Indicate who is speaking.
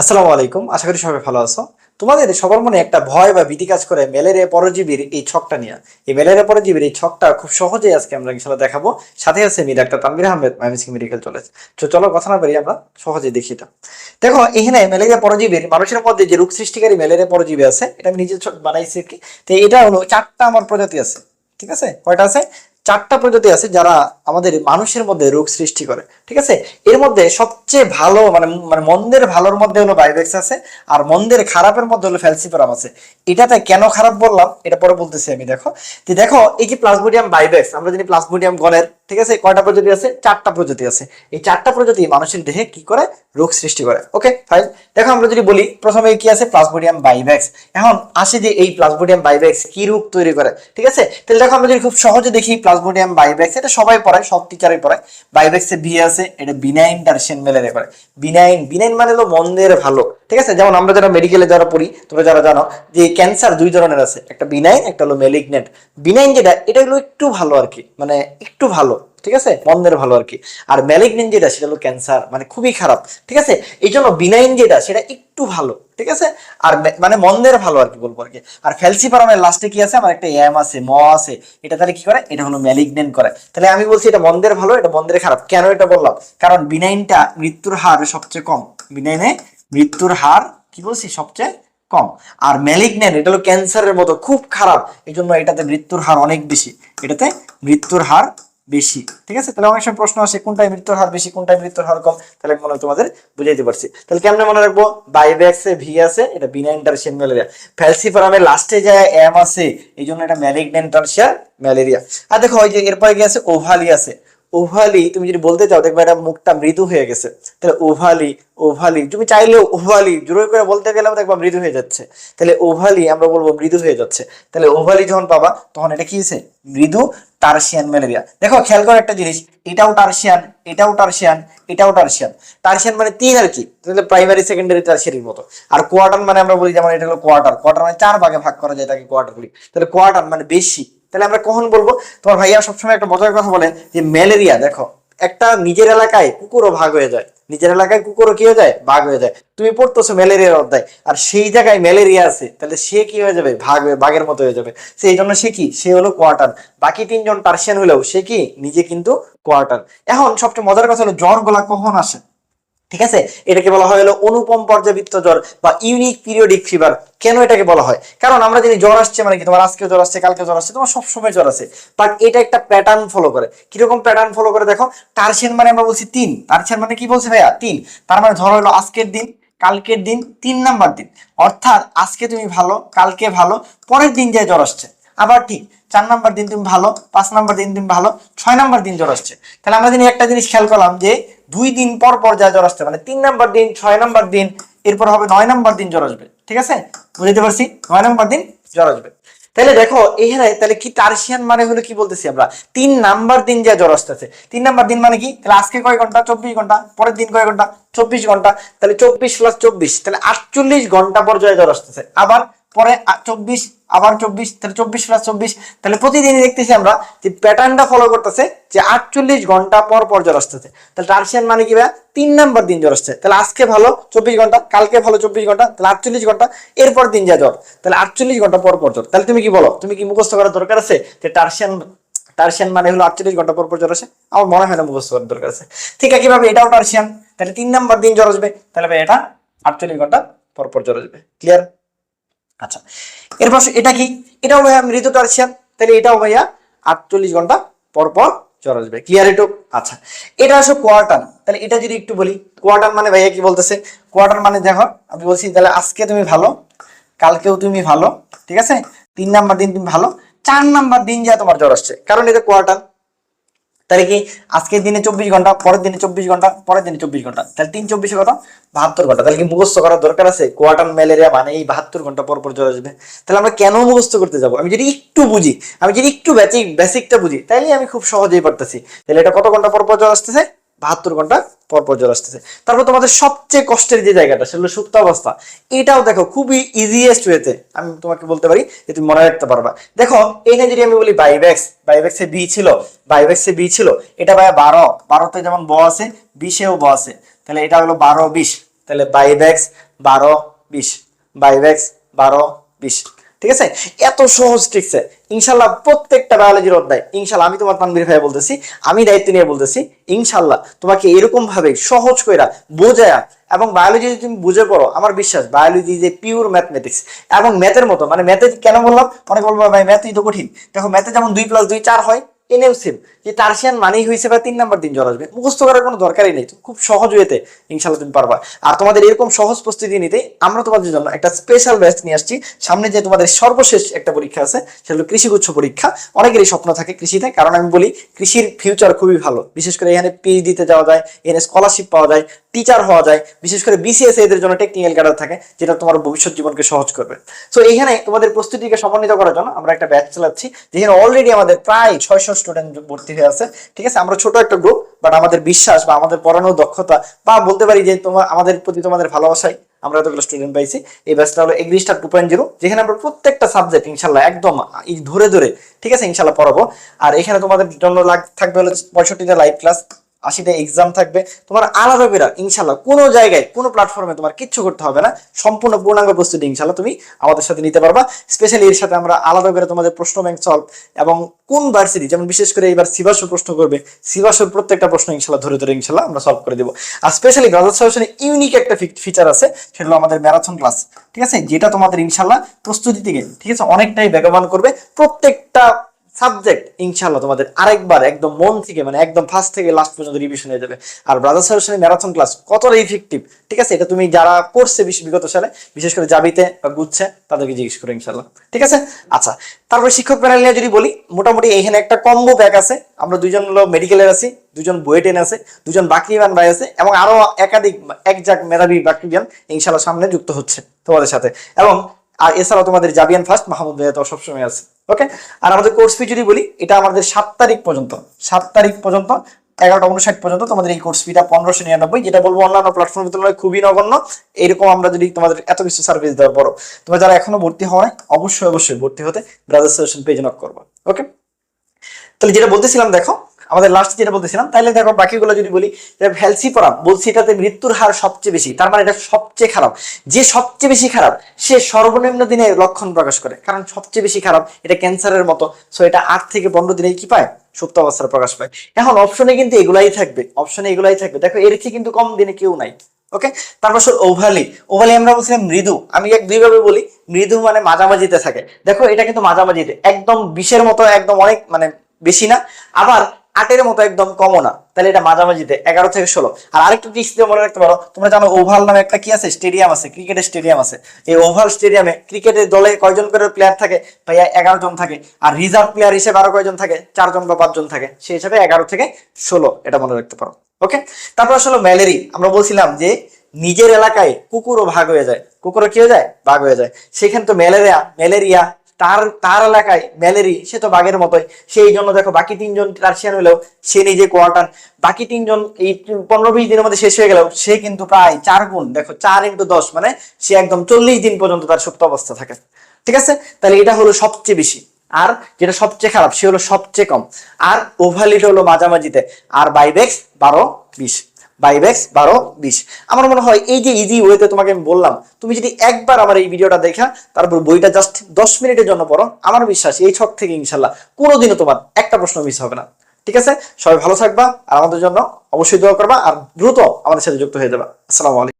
Speaker 1: আসসালামু আলাইকুম, আশা করি সবাই ভালো আছো। তোমাদের সবার মনে একটা ভয় বা ভীতি কাজ করে ম্যালেরিয়া পরজীবীর এই ছকটা নিয়ে। এই ম্যালেরিয়া পরজীবীর এই ছকটা খুব সহজেই আজকে আমরা ইনশাল্লাহ দেখাবো। সাথে আছে me doctor Tanvir Ahmed Mymensingh medical college তো চলো কথা না বেরিয়ে আমরা সহজে দেখি এটা। দেখো, এখানে ম্যালেরিয়া পরজীবীর মানুষের মধ্যে যে রোগ সৃষ্টিকারী ম্যালেরিয়া পরজীবী আছে, এটা আমি নিজে বানাইছি কি। তো এটা হলো চারটা আমার প্রজাতি আছে, ঠিক আছে? কয়টা আছে? চারটা প্রজাতি আছে যারা আমাদের মানুষের মধ্যে রোগ সৃষ্টি করে, ঠিক আছে? এর মধ্যে সবচেয়ে ভালো মানে মানে মন্দের ভালোর মধ্যে হলো বাইবেক্স আছে, আর মন্দের খারাপের মধ্যে হলো ফ্যালসিপারাম আছে। এটাতে কেন খারাপ বললাম? এটা পরে বলতেছি আমি, দেখো। দেখো, এই যে প্লাজমোডিয়াম বাইবেক্স আমরা জানি প্লাজমোডিয়াম গণের ঠিক আছে? কয়টা প্রজাতি আছে? চারটা প্রজাতি আছে। এই চারটা প্রজাতি মানুষের দেহে কি করে? রোগ সৃষ্টি করে। ওকে ফাইন দেখো, আমরা যদি বলি প্রথমে কি আছে? প্লাজমোডিয়াম বাইভ্যাক্স এখন আসে যে এই প্লাজমোডিয়াম বাইভ্যাক্স কি রোগ তৈরি করে? ঠিক আছে? তাহলে দেখো, আমরা যদি খুব সহজে দেখি প্লাজমোডিয়াম বাইভ্যাক্স এটা সবাই পড়ায়, সব টিচারই পড়ায়। বাইভ্যাক্সে বি আছে, এটা বিনাইন টার্সিয়ান ম্যালেরিয়া করে। বিনাইন বিনাইন মানে হলো মন্দের ভালো। ঠিক আছে? যেমন আমরা যারা মেডিকেলে যারা পড়ি, তোমরা যারা জানো যে ক্যান্সার দুই ধরনের আছে। একটা বিনাইন একটা হলো ম্যালিগনেন্ট বিনাইন যেটা, এটা হলো একটু ভালো আর কি। মানে একটু ভালো। ঠিক আছে? মন্দের ভালো আর কি। আর ম্যালিগনেন্ট যেটা, সেটা হলো ক্যান্সার মানে খুবই খারাপ, ঠিক আছে? এই জন্য বিনাইন যেটা, সেটা একটু ভালো, ঠিক আছে? আর মানে মন্দের ভালো আর কি বলব আর কি। আর ফ্যালসিপারামের লাস্টে কি আছে? আমার একটা এম আছে ম আছে। এটা তাহলে কি করে? এটা হলো ম্যালিগনেন্ট করে। তাহলে আমি বলছি এটা মন্দের ভালো, এটা মন্দের খারাপ। কেন এটা বললাম? কারণ বিনাইনটা মৃত্যুর হার সবচেয়ে কম। বিনাইনে মৃত্যুর হার কি বলছি? সবচেয়ে কম। আর ম্যালিগনেন্ট এটা হলো ক্যান্সারের মতো, খুব খারাপ। এই জন্য এটাতে মৃত্যুর হার অনেক বেশি। এটাতে মৃত্যুর হার বেশি। ঠিক আছে? তাহলে অনেক সময় প্রশ্ন আসে কোনটায় মৃত্যুর হার বেশি কোনটায় মৃত্যুর হার কম? তাহলে মনে তোমাদের বুঝাইতে পারছি। তাহলে কেমন মনে রাখব? বাইব্যাক্সে ভি আছে, এটা বিনাইন টার্সিয়ান ম্যালেরিয়া ফ্যালসিফারামের লাস্টে যায় এম আছে, এই জন্য এটা ম্যালিগনেন্ট টার্সিয়ান ম্যালেরিয়া আর দেখো, ওই যে এরপরে কি আছে? ওভালি আছে। ওভালি তুমি যদি বলতে চাও, দেখবে এটা মুখটা মৃদু হয়ে গেছে। তাহলে ওভালি ওভালি তুমি চাইলেও ওভালি জোরে করে বলতে গেলেও দেখবা মৃদু হয়ে যাচ্ছে। তাহলে ওভালি আমরা বলব মৃদু হয়ে যাচ্ছে। তাহলে ওভালি যখন পাবা, তখন এটা কি হয়েছে? মৃদু টার্সিয়ান ম্যালেরিয়া। দেখো, খেয়াল করো একটা জিনিস, এটাও টার্সিয়ান এটাও টার্সিয়ান এটাও টার্সিয়ান। টার্সিয়ান মানে তিন আর কি, তাহলে প্রাইমারি সেকেন্ডারি টার্সিয়ারির মতো। আর কোয়ার্টার মানে আমরা বলি, যেমন এটা হলো কোয়ার্টার কোয়ার্টার মানে চার ভাগে ভাগ করা যায় তাকে কোয়ার্টার বলি। তাহলে কোয়ার্টার মানে বেশি। তাহলে আমরা কখন বলব? তোমার ভাইয়া সবসময় একটা মজার কথা বলে যে, ম্যালেরিয়া, দেখো, একটা নিজের এলাকায় কুকুরও ভাগ হয়ে যায়। নিজের এলাকায় কুকুরও কি হয়ে যায়? ভাগ হয়ে যায়। তুমি পড়তেছো ম্যালেরিয়ার অধ্যায়, আর সেই জায়গায় ম্যালেরিয়া আছে, তাহলে সে কি হয়ে যাবে? ভাগ হয়ে, বাঘের মতো হয়ে যাবে। সেই জন্য সে কি? সে হলো কোয়ার্টার। বাকি তিনজন পার্সিয়ান হলেও সে কি? নিজে কিন্তু কোয়ার্টার। এখন সবচেয়ে মজার কথা হলো, জ্বর গলা কখন আসে? ঠিক আছে? এটাকে বলা হয় হলো অনুপম পর্যাবৃত্ত জ্বর বা ইউনিক পিরিয়ডিক ফিভার কেন এটাকে বলা হয়? কারণ আমরা জানি জ্বর আসছে মানে কি? তোমার আজকে জ্বর আসছে কালকে জ্বর আসছে, তোমার সবসময় জ্বর আছে। বাট এটা একটা প্যাটার্ন ফলো করে। কীরকম প্যাটার্ন ফলো করে দেখো? টার্সিয়ান মানে আমরা বলছি তিন। টার্সিয়ান মানে কি বলছে ভাইয়া? তিন। তার মানে ধরো হলো আজকের দিন, কালকের দিন, তিন নাম্বার দিন। অর্থাৎ আজকে তুমি ভালো, কালকে ভালো, পরের দিন যায় জ্বর আসছে। আবার ঠিক, চার নাম্বার দিন তুমি ভালো, পাঁচ নাম্বার দিন তুমি ভালো, ছয় নাম্বার দিন জ্বর আসছে। তাহলে আমরা দিন একটা জিনিস খেয়াল করলাম যে দুই দিন পর পর যা জ্বর আসছে মানে তিন নাম্বার দিন, ছয় নাম্বার দিন, এরপর হবে নয় নাম্বার দিন জ্বর আসবে, ঠিক আছে? বুঝতে পারছি? নয় নাম্বার দিন জ্বর আসবে। তাহলে দেখো, এখানে তাহলে কি টার্সিয়ান মানে হলো কি বলতেছি আমরা? তিন নাম্বার দিন যা জ্বর আসতেছে। তিন নাম্বার দিন মানে কি? তাহলে আজকে কয় ঘণ্টা? চব্বিশ ঘণ্টা। পরের দিন কয় ঘণ্টা? চব্বিশ ঘণ্টা। তাহলে চব্বিশ প্লাস চব্বিশ, তাহলে আটচল্লিশ ঘণ্টা পর্যায়ে জ্বর আসতেছে। আবার পরে চব্বিশ, আবার চব্বিশ, তাহলে চব্বিশ প্লাস চব্বিশ। তাহলে প্রতিদিন দেখতেছি আমরা যে প্যাটার্নটা ফলো করতেছে, যে আটচল্লিশ ঘণ্টা পর পর জ্বর আসতেছে। তাহলে টার্সিয়ান মানে কি ভাইয়া? তিন নাম্বার দিন জ্বর আসছে। তাহলে আজকে ভালো, চব্বিশ ঘণ্টা, কালকে ভালো চব্বিশ ঘণ্টা, তাহলে আটচল্লিশ ঘণ্টা, এরপর দিন যা জ্বর। তাহলে আটচল্লিশ ঘণ্টা পর পর জ্বর। তাহলে তুমি কি বলো? তুমি কি মুখস্থ করার দরকার আছে? যে টার্সিয়ান টার্সিয়ান মানে হলো আটচল্লিশ ঘণ্টা পর পর জ্বর আসে? আমার মনে হয় না মুখস্থ করার দরকার আছে। ঠিক একইভাবে এটাও টার্সিয়ান তাহলে তিন নাম্বার দিন জ্বর আসবে। তাহলে ভাই এটা আটচল্লিশ ঘণ্টা পর পর জ্বর আসবে। ক্লিয়ার আচ্ছা এরপর এটা কি? এটাও ভাইয়া মৃত টার্সিয়ান তাহলে এটাও ভাইয়া আটচল্লিশ ঘণ্টা পর পর জ্বর আসবে। ক্লিয়ার এটু আচ্ছা এটা আসো কোয়ার্টার তাহলে এটা যদি একটু বলি কোয়ার্টার মানে ভাইয়া কি বলতেছে? কোয়ার্টার মানে দেখো, আমি বলছি তাহলে আজকে তুমি ভালো, কালকেও তুমি ভালো, ঠিক আছে? তিন নাম্বার দিন তুমি ভালো, চার নাম্বার দিন যা তোমার জ্বর আসছে, কারণ এটা কোয়ার্টার তাহলে কি আজকের দিনে চব্বিশ ঘণ্টা, পরের দিনে চব্বিশ ঘণ্টা, পরের দিনে চব্বিশ ঘণ্টা? তাহলে তিন চব্বিশে কত বাহাত্তর ঘণ্টা। তাহলে কি মুখস্থ করার দরকার আছে? কোয়াটার ম্যালেরিয়া মানে এই বাহাত্তর ঘণ্টা পর পর চলে আসবে। তাহলে আমরা কেন মুখস্থ করতে যাব? আমি যদি একটু বুঝি, আমি যদি একটু বেসিক বেসিকটা বুঝি তাইলে আমি খুব সহজেই পারতেছি। তাহলে এটা কত ঘণ্টা পর পর চলে আসতেছে? বাহাত্তর ঘণ্টা পরপর পর জ্বর আসতেছে। তারপর তোমাদের সবচেয়ে কষ্টের যে জায়গাটা, সেটা হলো সুপ্ত অবস্থা। এটাও দেখো খুবই ইজিয়েস্ট ওয়েতে আমি তোমাকে বলতে পারি যে তুমি মনে রাখতে পারবা। দেখো এখানে যদি আমি বলি বাইব্যাক্স বাইব্যাক্সে বি ছিল বাইব্যাক্সে বি ছিল, এটা ভাই বারো। বারোতে যেমন ব আছে, বিশেও ব আছে। তাহলে এটা হলো বারো বিশ। তাহলে বাইব্যাক্স বারো বিশ। বাইভ এক্স বারো বিশ। ঠিক আছে? এত সহজ ট্রিক্সে ইনশাল্লাহ প্রত্যেকটা বায়োলজির অধ্যায়, ইনশাল্লাহ আমি তোমার তানবির ভাই বলতেছি, আমি দায়িত্ব নিয়ে বলতেছি, ইনশাল্লাহ তোমাকে এরকম ভাবে সহজ কইরা বোঝায়া এবং বায়োলজি যদি তুমি বুঝে পড়ো, আমার বিশ্বাস বায়োলজি যে পিওর ম্যাথমেটিক্স এবং ম্যাথের মতো মানে ম্যাথে কেন বললাম? অনেক বলব, ভাই ম্যাথই তো কঠিন। দেখো ম্যাথে যেমন দুই প্লাস দুই চার হয় এনেও সেম যে টার্সিয়ান মানেই হয়েছে বা তিন নাম্বার দিন জ্বর আসবে। মুখস্থ করার কোনো দরকারই নেই খুব সহজ ওয়েতে ইনশাল্লাহ তুমি পারবা। আর তোমাদের এরকম সহজ প্রস্তুতি নিতে আমরা তোমাদের জন্য একটা স্পেশাল ব্যাচ নিয়ে আসছি। সামনে যে তোমাদের সর্বশেষ একটা পরীক্ষা আছে, সেটা হলো কৃষিগুচ্ছ পরীক্ষা। অনেকেরই স্বপ্ন থাকে কৃষিতে কারণ আমি বলি, কৃষির ফিউচার খুবই ভালো। বিশেষ করে এখানে পিএইচডিতে যাওয়া যায়, এখানে স্কলারশিপ পাওয়া যায় টিচার হওয়া যায়। বিশেষ করে বিসিএস এদের জন্য টেকনিক্যাল ক্যাডার থাকে, যেটা তোমার ভবিষ্যৎ জীবনকে সহজ করবে। তো এখানে তোমাদের প্রস্তুতিকে সমন্বিত করার জন্য আমরা একটা ব্যাচ চালাচ্ছি, যেখানে অলরেডি আমাদের প্রায় ছয়শো স্টুডেন্ট ভর্তি হয়ে আছে। ঠিক আছে, আমরা ছোট একটা গ্রুপ বাট আমাদের বিশ্বাস বা আমাদের পড়ানোর দক্ষতা বা বলতে পারি যে তোমার, আমাদের প্রতি তোমাদের ভালোবাসায় আমরা এতগুলো স্টুডেন্ট পাইছি। এই ব্যাচটা হলো এগ্রিস্টার টু পয়েন্ট জিরো যেখানে আমরা প্রত্যেকটা সাবজেক্ট ইনশাল্লাহ একদম ধরে ধরে, ঠিক আছে, ইনশাল্লাহ পড়াবো। আর এখানে তোমাদের জন্য লাগ, থাকবে হলো পঁয়ষট্টিটা লাইভ ক্লাস আশিটা এক্সাম থাকবে। তোমার আলাদা করে, ইনশাল্লাহ, কোনো জায়গায়, কোনো প্ল্যাটফর্মে তোমার কিচ্ছু করতে হবে না। সম্পূর্ণ পূর্ণাঙ্গ প্রস্তুতি ইনশাল্লাহ তুমি আমাদের সাথে নিতে পারবা। স্পেশালি এর সাথে আমরা আলাদা করে তোমাদের প্রশ্ন ব্যাংক সলভ এবং কোন ভার্সিটি যেমন বিশেষ করে এইবার সিবাসুর প্রশ্ন করবে সিবাসুর প্রত্যেকটা প্রশ্ন ইনশাল্লাহ ধরে ধরে ইনশাল্লাহ আমরা সলভ করে দেবো। আর স্পেশালি ব্রাদার সলিউশনে ইউনিক একটা ফিচার আছে, সেটা হলো আমাদের ম্যারাথন ক্লাস ঠিক আছে? যেটা তোমাদের ইনশাল্লাহ প্রস্তুতি থেকে, ঠিক আছে? অনেকটাই বেগবান করবে। প্রত্যেকটা সাবজেক্ট ইনশাল্লাহ তোমাদের আরেকবার একদম মন থেকে মানে একদম ফার্স্ট থেকে লাস্ট পর্যন্ত রিভিশন হয়ে যাবে। আর ব্রাদার সলিউশনের ম্যারাথন ক্লাস কতটা ইফেক্টিভ ঠিক আছে? এটা তুমি যারা করছে বিগত সালে, বিশেষ করে জাবিতে বা গুচ্ছে, তাদেরকে জিজ্ঞেস করো ইনশাল্লাহ ঠিক আছে? আচ্ছা তারপর শিক্ষক প্যানেল নিয়ে যদি বলি, মোটামুটি এখানে একটা কম্বো ব্যাগ আছে। আমরা দুজন হলো মেডিকেলের আছি দুজন বুয়েটেন আছে দুজন বাকরিবান ভাই আছে, এবং আরও একাধিক এক জাক মেধাবী বাকরিবান ইনশাল্লাহ সামনে যুক্ত হচ্ছে তোমাদের সাথে। এবং, আর এছাড়াও তোমাদের জাবিয়ান ফার্স্ট মাহমুদ ভাইয়া তো সবসময় আছে। ওকে আর আমাদের কোর্স ফি যদি বলি, এটা আমাদের সাত তারিখ পর্যন্ত, সাত তারিখ পর্যন্ত, এগারোটা উনষাট পর্যন্ত তোমাদের এই কোর্স ফিটা পনেরোশো নিরানব্বই, যেটা বলব অন্যান্য প্ল্যাটফর্মের তুলনায় খুবই নগণ্য। এরকম আমরা যদি তোমাদের এত কিছু সার্ভিস দেওয়ার পরও, তোমরা যারা এখনও ভর্তি হওয়া অবশ্যই অবশ্যই ভর্তি হতে ব্রাদার সলিউশন পেজ নক করব। ওকে তাহলে যেটা বলতেছিলাম, দেখো আমাদের লাস্ট যেটা বলতেছিলাম তাহলে দেখো বাকিগুলো যদি বলি ভ্যালসি পড়া বলছি এটাতে মৃত্যুর হার সবচেয়ে বেশি, তার মানে এটা সবচেয়ে খারাপ। যে সবচেয়ে বেশি খারাপ, সে সর্বনিম্ন দিনে লক্ষণ প্রকাশ করে, কারণ সবচেয়ে বেশি খারাপ এটা ক্যান্সারের মতো। সো এটা আট থেকে পনেরো দিনে কি পায়? সুপ্ত অবস্থার প্রকাশ পায়। এখন অপশনে কিন্তু এগুলাই থাকবে অপশনে এগুলাই থাকবে। দেখো, এর থেকে কিন্তু কম দিনে কেউ নাই ওকে তারপর সর ওভালি ওভালি আমরা বলছিলাম মৃদু। আমি এক দুইভাবে বলি, মৃদু মানে মাঝামাঝিতে থাকে। দেখো, এটা কিন্তু মাঝামাঝিতে, একদম বিষের মতো, একদম অনেক মানে বেশি না। আবার আটের মতো একদম কমও না। তাহলে এটা মাঝামাঝিতে, এগারো থেকে ষোলো। আর আরেকটা ট্রিক্স দিয়ে মনে রাখতে পারো, তোমরা জানো ওভাল নামে একটা কি আছে? স্টেডিয়াম আছে, ক্রিকেটের স্টেডিয়াম আছে। এই ওভাল স্টেডিয়ামে ক্রিকেটের দলে কয়জন করে প্লেয়ার থাকে? ভাইয়া এগারো জন থাকে। আর রিজার্ভ প্লেয়ার হিসেবে আরও কয়জন থাকে? চারজন বা পাঁচজন থাকে। সেই হিসাবে এগারো থেকে ষোলো, এটা মনে রাখতে পারো। ওকে তারপর আসলে ম্যালেরি। আমরা বলছিলাম যে নিজের এলাকায় কুকুরও ভাগ হয়ে যায়। কুকুরও কি হয়ে যায়? ভাগ হয়ে যায়। সেখানে তো ম্যালেরিয়া ম্যালেরিয়া তার তার এলাকায় ম্যালেরি সে তো বাঘের মতোই। সেই জন্য দেখো বাকি তিনজন টার্সিয়ান হলেও সে নিজে কোয়ার্টার বাকি তিনজন এই পনেরো বিশ দিনের মধ্যে শেষ হয়ে গেলেও সে কিন্তু প্রায় চার গুণ, দেখো চার ইন্টু দশ মানে সে একদম চল্লিশ দিন পর্যন্ত তার সুপ্ত অবস্থা থাকে। ঠিক আছে? তাহলে এটা হলো সবচেয়ে বেশি। আর যেটা সবচেয়ে খারাপ, সে হলো সবচেয়ে কম। আর ওভালিটা হলো মাঝামাঝিতে। আর বাইবেক্স বারো, বিশ। বাইবেক্স বারো বিশ। আমার মনে হয় এই যে ইজি ওয়েতে তোমাকে আমি বললাম, তুমি যদি একবার আমার এই ভিডিওটা দেখা, তারপর বইটা জাস্ট দশ মিনিটের জন্য পড়ো, আমার বিশ্বাস এই ছক থেকে ইনশাল্লাহ কোনোদিনও তোমার একটা প্রশ্ন মিস হবে না। ঠিক আছে? সবাই ভালো থাকবা, আর আমাদের জন্য অবশ্যই দোয়া করবা, আর দ্রুত আমাদের সাথে যুক্ত হয়ে যাবা। আসসালামু আলাইকুম।